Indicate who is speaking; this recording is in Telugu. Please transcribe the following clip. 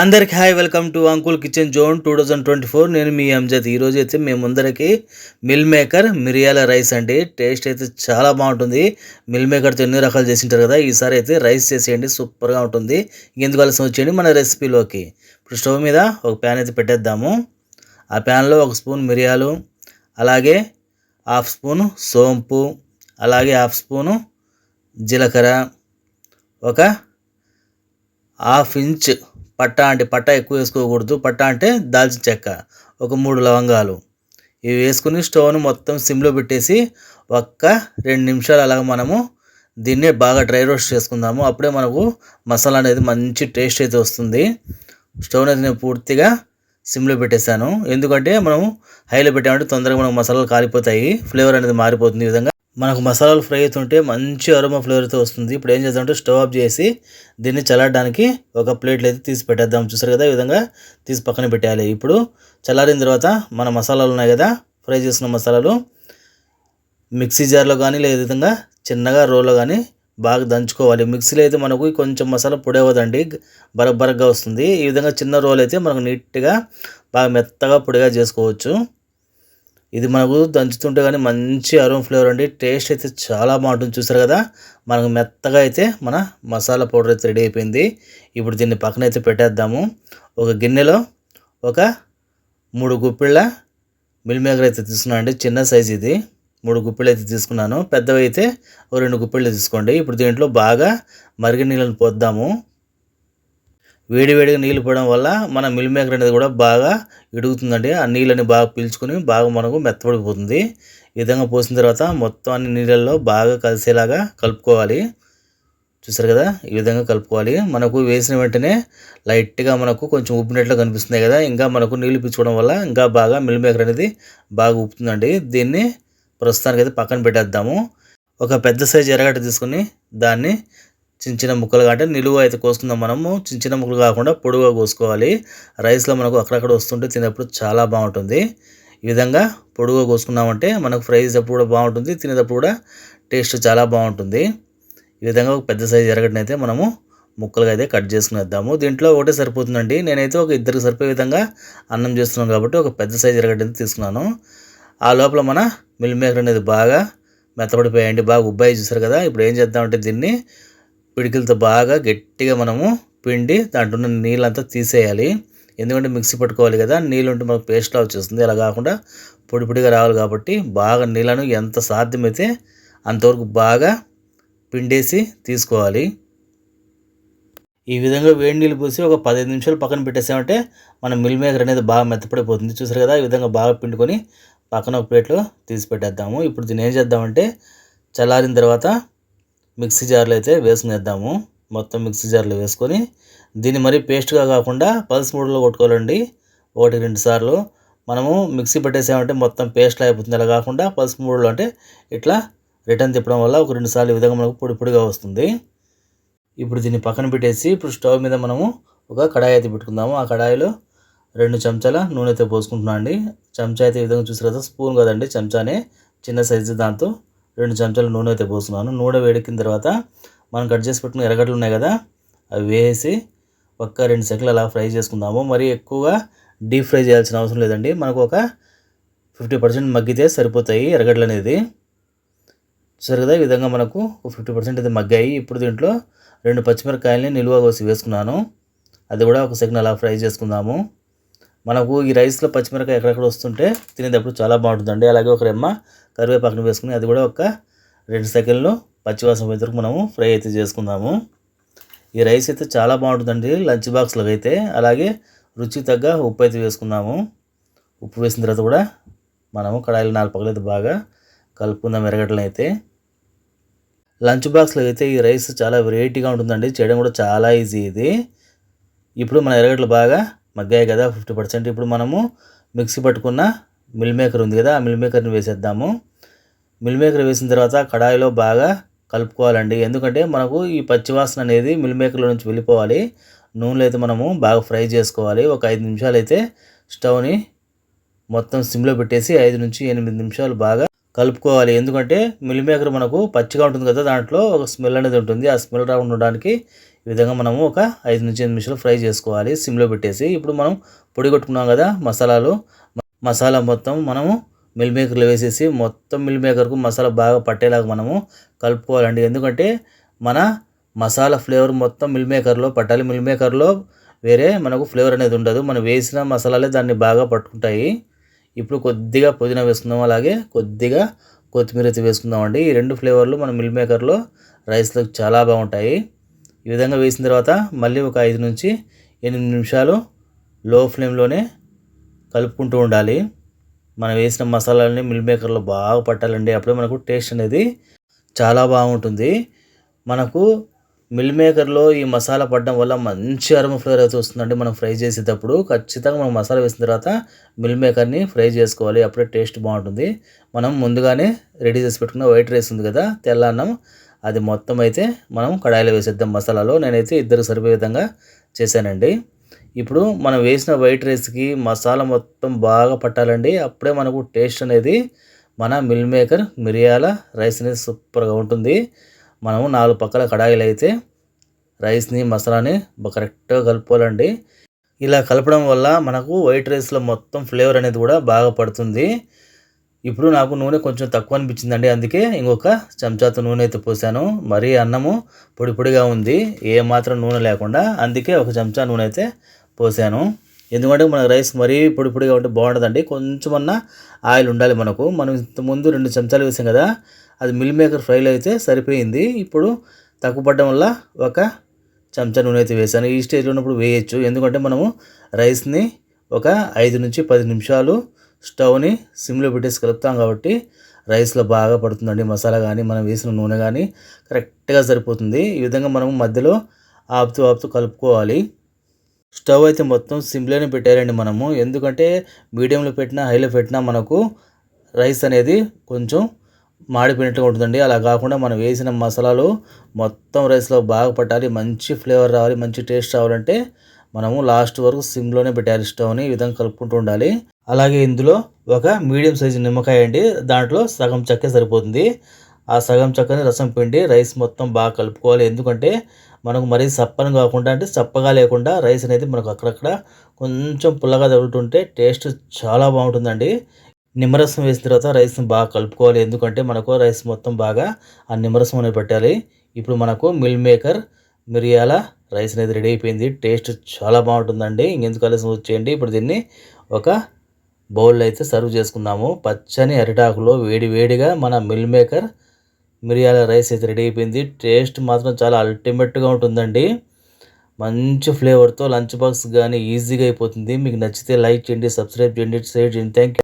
Speaker 1: అందరికి hi welcome to uncle kitchen zone two thousand twenty four. నేను మీ అంజద్. ఈరోజు అయితే మేము మిల్ మేకర్ మిరియాల రైస్ అండి. టేస్ట్ అయితే చాలా బాగుంటుంది. మిల్ మేకర్తో ఎన్ని రకాలు చేసింటారు కదా ఈసారి అయితే రైస్ చేసేయండి. సూపర్గా ఉంటుంది. ఎందుకు ఆలస్యం వచ్చేయండి మన రెసిపీలోకి. ఇప్పుడు స్టవ్ మీద ఒక ప్యాన్ అయితే పెట్టేద్దాము. ఆ ప్యాన్లో ఒక స్పూన్ మిరియాలు అలాగే హాఫ్ స్పూను సోంపు అలాగే హాఫ్ స్పూను జీలకర్ర ఒక హాఫ్ ఇంచ్ పట్టా అంటే పట్టా ఎక్కువ వేసుకోకూడదు. పట్టా అంటే దాల్చిన చెక్క ఒక మూడు లవంగాలు. ఇవి వేసుకుని స్టవ్ను మొత్తం సిమ్లో పెట్టేసి ఒక్క రెండు నిమిషాలు అలాగ మనము దీన్ని బాగా డ్రై రోస్ట్ చేసుకుందాము. అప్పుడే మనకు మసాలా అనేది మంచి టేస్ట్ అయితే వస్తుంది. స్టవ్ అనేది నేను పూర్తిగా సిమ్లో పెట్టేశాను. ఎందుకంటే మనం హైలో పెట్టామంటే తొందరగా మనకు మసాలాలు కాలిపోతాయి. ఫ్లేవర్ అనేది మారిపోతుంది ఈ విధంగా. మనకు మసాలాలు ఫ్రై అవుతుంటే మంచి అరోమా ఫ్లేవర్తో వస్తుంది. ఇప్పుడు ఏం చేద్దామంటే స్టవ్ ఆఫ్ చేసి దీన్ని చల్లారడానికి ఒక ప్లేట్లో అయితే తీసి పెట్టేద్దాం. చూసారు కదా ఈ విధంగా తీసి పక్కన పెట్టేయాలి. ఇప్పుడు చల్లారిన తర్వాత మన మసాలాలు ఉన్నాయి కదా ఫ్రై చేసిన మసాలాలు మిక్సీ జార్లో కానీ లేదా విధంగా చిన్నగా రోల్లో కానీ బాగా దంచుకోవాలి. మిక్సీలో అయితే మనకు కొంచెం మసాలా పొడి అవ్వదండి బరగ్ బరగ్గా వస్తుంది. ఈ విధంగా చిన్న రోల్ అయితే మనకు నీట్గా బాగా మెత్తగా పొడిగా చేసుకోవచ్చు. ఇది మనకు దంచుతుంటే కానీ మంచి అరోమ్ ఫ్లేవర్ అండి. టేస్ట్ అయితే చాలా బాగుంటుంది. చూసారు కదా? మనకు మెత్తగా అయితే మన మసాలా పౌడర్ అయితే రెడీ అయిపోయింది. ఇప్పుడు దీన్ని పక్కన అయితే పెట్టేద్దాము. ఒక గిన్నెలో ఒక మూడు గుప్పిళ్ళ మిల్ మేకర్ అయితే తీసుకున్నాను అండి. చిన్న సైజ్ ఇది. మూడు గుప్పిళ్ళు అయితే తీసుకున్నాను. పెద్దవి అయితే ఓ రెండు గుప్పిళ్ళు తీసుకోండి. ఇప్పుడు దీంట్లో బాగా మరిగి నీళ్ళని పోద్దాము. వేడివేడిగా నీళ్ళు పోయడం వల్ల మన మిల్ మేకర్ అనేది కూడా బాగా ఇడుగుతుందండి. ఆ నీళ్ళని బాగా పీల్చుకుని బాగా మనకు మెత్తపడిపోతుంది ఈ విధంగా పోసిన తర్వాత మొత్తం అన్ని నీళ్ళల్లో బాగా కలిసేలాగా కలుపుకోవాలి. చూసారు కదా? ఈ విధంగా కలుపుకోవాలి. మనకు వేసిన వెంటనే లైట్గా మనకు కొంచెం ఉప్పినట్లు కనిపిస్తుంది కదా? ఇంకా మనకు నీళ్ళు పీల్చుకోవడం వల్ల ఇంకా బాగా మిల్ మేకర్ అనేది బాగా ఉప్పుతుందండి దీన్ని ప్రస్తుతానికి అయితే పక్కన పెట్టేద్దాము. ఒక పెద్ద సైజు ఎరగడ్డ తీసుకుని దాన్ని చిన్న చిన్న ముక్కలుగా అంటే నిలువ అయితే కోసుకుందాం మనము. చిన్న చిన్న ముక్కలు కాకుండా పొడుగా కోసుకోవాలి. రైస్లో మనకు అక్కడక్కడ వస్తుంటే తినేటప్పుడు చాలా బాగుంటుంది. ఈ విధంగా పొడుగా కోసుకున్నామంటే మనకు ఫ్రై చేసేటప్పుడు కూడా బాగుంటుంది. తినేటప్పుడు కూడా టేస్ట్ చాలా బాగుంటుంది. ఈ విధంగా ఒక పెద్ద సైజు ఎరగడనైతే అయితే మనము ముక్కలుగా అయితే కట్ చేసుకునేద్దాము. దీంట్లో ఒకటే సరిపోతుందండి. నేనైతే ఒక ఇద్దరికి సరిపోయే విధంగా అన్నం చేస్తున్నాను కాబట్టి ఒక పెద్ద సైజు ఎరగడ్డని తీసుకున్నాను. ఆ లోపల మన మిల్ మేకర్ అనేది బాగా మెత్తపడిపోయాయండి బాగా ఉబ్బాయి చూసారు కదా. ఇప్పుడు ఏం చేద్దామంటే దీన్ని పిడికిలతో బాగా గట్టిగా మనము పిండి దాంట్లో ఉన్న నీళ్ళంతా తీసేయాలి. ఎందుకంటే మిక్సీ పట్టుకోవాలి కదా నీళ్ళు ఉంటే మనకు పేస్ట్లా వచ్చేస్తుంది. అలా కాకుండా పొడి పొడిగా రావాలి కాబట్టి బాగా నీళ్ళను ఎంత సాధ్యమైతే అంతవరకు బాగా పిండేసి తీసుకోవాలి. ఈ విధంగా వేడి నీళ్ళు పోసి ఒక పదిహేను నిమిషాలు పక్కన పెట్టేసామంటే మన మిల్ మేకర్ అనేది బాగా మెత్తపడిపోతుంది. చూసారు కదా ఈ విధంగా బాగా పిండుకొని పక్కన ఒక ప్లేట్లో తీసి పెట్టేద్దాము. ఇప్పుడు దీన్ని ఏం చేద్దామంటే చల్లారిన తర్వాత మిక్సీ జార్లో అయితే వేసుకునేద్దాము. మొత్తం మిక్సీ జార్లో వేసుకొని దీన్ని మరీ పేస్ట్గా కాకుండా పల్స్ మూడులో కొట్టుకోవాలండి. ఒకటి రెండు సార్లు. మనము మిక్సీ పెట్టేసామంటే మొత్తం పేస్ట్లో అయిపోతుంది అలా కాకుండా పల్స్ మూడులో అంటే ఇట్లా రిటర్న్ తిప్పడం వల్ల ఒక రెండు సార్లు ఈ విధంగా మనకు పొడి పొడిగా వస్తుంది. ఇప్పుడు దీన్ని పక్కన పెట్టేసి ఇప్పుడు స్టవ్ మీద మనము ఒక కడాయి అయితే పెట్టుకుందాము. ఆ కడాయిలో రెండు చెంచాల నూనె అయితే పోసుకుంటున్నాం అండి చెంచా అయితే ఈ విధంగా చూసారు కదా స్పూన్ కదండి చెంచానే. చిన్న సైజు దాంతో రెండు చెంచాల నూనె అయితే పోస్తున్నాను. నూనె వేడెక్కిన తర్వాత మనం కట్ చేసి పెట్టుకున్న ఎర్రగడ్డలు ఉన్నాయి కదా అవి వేసి ఒక్క రెండు సెకండ్లు అలా ఫ్రై చేసుకుందాము. మరి ఎక్కువగా డీప్ ఫ్రై చేయాల్సిన అవసరం లేదండి. మనకు ఒక ఫిఫ్టీ పర్సెంట్ మగ్గితే సరిపోతాయి ఎర్రగడ్డలు అనేది. సరే కదా ఈ విధంగా మనకు ఫిఫ్టీ పర్సెంట్ అయితే మగ్గాయి. ఇప్పుడు దీంట్లో రెండు పచ్చిమిరకాయలని నిలువ కోసి వేసుకున్నాను. అది కూడా ఒక సెకండ్ అలా ఫ్రై చేసుకుందాము. మనకు ఈ రైస్లో పచ్చిమిరకాయ ఎక్కడెక్కడ వస్తుంటే తినేటప్పుడు చాలా బాగుంటుందండి. అలాగే ఒక రెమ్మ కరివేపాకుని వేసుకుని అది కూడా ఒక రెండు సెకండ్లు పచ్చివాసన వరకు మనము ఫ్రై అయితే చేసుకుందాము. ఈ రైస్ అయితే చాలా బాగుంటుందండి లంచ్ బాక్స్లో అయితే. అలాగే రుచి తగ్గ ఉప్పు అయితే వేసుకుందాము. ఉప్పు వేసిన తర్వాత కూడా మనము కడాయిలు నాలుగు పక్కలు అయితే బాగా కలుపుకుందాం ఎరగడ్డలు అయితే. లంచ్ బాక్స్లో అయితే ఈ రైస్ చాలా వెరైటీగా ఉంటుందండి. చేయడం కూడా చాలా ఈజీ ఇది. ఇప్పుడు మన ఎరగడ్డలు బాగా మగ్గాయి కదా ఫిఫ్టీ పర్సెంట్. ఇప్పుడు మనము మిక్సీ పట్టుకున్న మిల్ మేకర్ ఉంది కదా ఆ మిల్ మేకర్ని వేసేద్దాము. మిల్ మేకర్ వేసిన తర్వాత కడాయిలో బాగా కలుపుకోవాలండి. ఎందుకంటే మనకు ఈ పచ్చివాసన అనేది మిల్ మేకర్లో నుంచి వెళ్ళిపోవాలి. నూనెలో అయితే మనము బాగా ఫ్రై చేసుకోవాలి. ఒక ఐదు నిమిషాలు అయితే స్టవ్ని మొత్తం సిమ్లో పెట్టేసి ఐదు నుంచి ఎనిమిది నిమిషాలు బాగా కలుపుకోవాలి. ఎందుకంటే మిల్ మేకర్ మనకు పచ్చిగా ఉంటుంది కదా దాంట్లో ఒక స్మెల్ అనేది ఉంటుంది. ఆ స్మెల్ రాకుండా ఉండడానికి ఈ విధంగా మనము ఒక ఐదు నుంచి ఎనిమిది నిమిషాలు ఫ్రై చేసుకోవాలి. సిమ్లో పెట్టేసి ఇప్పుడు మనం పొడి కొట్టుకున్నాం కదా మసాలాలు. మసాలా మొత్తం మనము మిల్ మేకర్లో వేసేసి మొత్తం మిల్ మేకర్కు మసాలా బాగా పట్టేలాగా మనము కలుపుకోవాలండి. ఎందుకంటే మన మసాలా ఫ్లేవర్ మొత్తం మిల్ మేకర్లో పట్టాలి. మిల్ మేకర్లో వేరే మనకు ఫ్లేవర్ అనేది ఉండదు. మనం వేసిన మసాలాలే దాన్ని బాగా పట్టుకుంటాయి. ఇప్పుడు కొద్దిగా పుదీనా వేసుకుందాం. అలాగే కొద్దిగా కొత్తిమీర అయితే వేసుకుందామండి. ఈ రెండు ఫ్లేవర్లు మన మిల్ మేకర్లో రైస్లో చాలా బాగుంటాయి. ఈ విధంగా వేసిన తర్వాత మళ్ళీ ఒక ఐదు నుంచి ఎనిమిది నిమిషాలు లో ఫ్లేమ్లోనే కలుపుకుంటూ ఉండాలి. మనం వేసిన మసాలాలని మిల్ మేకర్లో బాగా పట్టాలండి. అప్పుడే మనకు టేస్ట్ అనేది చాలా బాగుంటుంది. మనకు మిల్ మేకర్లో ఈ మసాలా పడడం వల్ల మంచి అరమ ఫ్లేవర్ అయితే వస్తుందండి మనం ఫ్రై చేసేటప్పుడు. ఖచ్చితంగా మనం మసాలా వేసిన తర్వాత మిల్ మేకర్ని ఫ్రై చేసుకోవాలి. అప్పుడే టేస్ట్ బాగుంటుంది. మనం ముందుగానే రెడీ చేసి పెట్టుకున్న వైట్ రైస్ ఉంది కదా తెల్ల అన్నం. అది మొత్తం అయితే మనం కడాయిలో వేసేద్దాం మసాలాలో. నేనైతే ఇద్దరు సరిపోయే విధంగా చేశానండి. ఇప్పుడు మనం వేసిన వైట్ రైస్కి మసాలా మొత్తం బాగా పట్టాలండి. అప్పుడే మనకు టేస్ట్ అనేది మన మిల్ మేకర్ మిరియాల రైస్ అనేది సూపర్గా ఉంటుంది. మనము నాలుగు పక్కల కడాయిలు అయితే రైస్ని మసాలాని కరెక్ట్గా కలుపుకోవాలండి. ఇలా కలపడం వల్ల మనకు వైట్ రైస్లో మొత్తం ఫ్లేవర్ అనేది కూడా బాగా పడుతుంది. ఇప్పుడు నాకు నూనె కొంచెం తక్కువ అనిపించిందండి. అందుకే ఇంకొక చెంచాతో నూనె అయితే పోసాను. మరీ అన్నము పొడి పొడిగా ఉంది. ఏ మాత్రం నూనె లేకుండా అందుకే ఒక చెంచా నూనె అయితే పోసాను. ఎందుకంటే మన రైస్ మరీ పొడి పొడిగా ఉంటే బాగుండదండి. కొంచెం అన్న ఆయిల్ ఉండాలి మనకు. మనం ఇంతకుముందు రెండు చెంచాలు వేసాం కదా అది మిల్ మేకర్ ఫ్రైలో అయితే సరిపోయింది. ఇప్పుడు తక్కువ పడడం వల్ల ఒక చెంచా నూనె అయితే వేసాను. ఈ స్టేజ్లో ఉన్నప్పుడు వేయచ్చు. ఎందుకంటే మనము రైస్ని ఒక ఐదు నుంచి పది నిమిషాలు స్టవ్ని సిమ్లో పెట్టేసి కలుపుతాం కాబట్టి రైస్లో బాగా పడుతుందండి. మసాలా కానీ మనం వేసిన నూనె కానీ కరెక్ట్గా సరిపోతుంది. ఈ విధంగా మనం మధ్యలో ఆపుతూ ఆపుతూ కలుపుకోవాలి. స్టవ్ అయితే మొత్తం సిమ్లోనే పెట్టారండి మనము. ఎందుకంటే మీడియంలో పెట్టినా హైలో పెట్టినా మనకు రైస్ అనేది కొంచెం మాడిపోయినట్టుగా ఉంటుందండి. అలా కాకుండా మనం వేసిన మసాలాలు మొత్తం రైస్లో బాగా పట్టాలి. మంచి ఫ్లేవర్ రావాలి మంచి టేస్ట్ రావాలంటే మనము లాస్ట్ వరకు సిమ్లోనే పెట్టాలి స్టవ్ని. ఈ విధంగా కలుపుకుంటూ ఉండాలి. అలాగే ఇందులో ఒక మీడియం సైజు నిమ్మకాయ అండి. దాంట్లో సగం చెక్క సరిపోతుంది. ఆ సగం చెక్కని రసం పిండి రైస్ మొత్తం బాగా కలుపుకోవాలి. ఎందుకంటే మనకు మరీ సప్పని కాకుండా అంటే చప్పగా లేకుండా రైస్ అనేది మనకు అక్కడక్కడ కొంచెం పుల్లగా తగులుతుంటే టేస్ట్ చాలా బాగుంటుందండి. నిమ్మరసం వేసిన తర్వాత రైస్ని బాగా కలుపుకోవాలి. ఎందుకంటే మనకు రైస్ మొత్తం బాగా ఆ నిమ్మరసం అనేది పెట్టాలి. ఇప్పుడు మనకు మిల్ మేకర్ మిరియాల రైస్ అనేది రెడీ అయిపోయింది. టేస్ట్ చాలా బాగుంటుందండి. ఇంకెందుకు కలిసి వచ్చేయండి. ఇప్పుడు దీన్ని ఒక బౌల్ అయితే సర్వ్ చేసుకుందాము. పచ్చని అరిటాకులో వేడి వేడిగా మన మిల్ మేకర్ మిరియాల రైస్ అయితే రెడీ అయిపోయింది. టేస్ట్ మాత్రం చాలా అల్టిమేట్గా ఉంటుందండి. మంచి ఫ్లేవర్తో లంచ్ బాక్స్ కానీ ఈజీగా అయిపోతుంది. మీకు నచ్చితే లైక్ చేయండి సబ్స్క్రైబ్ చేయండి షేర్ చేయండి. Thank you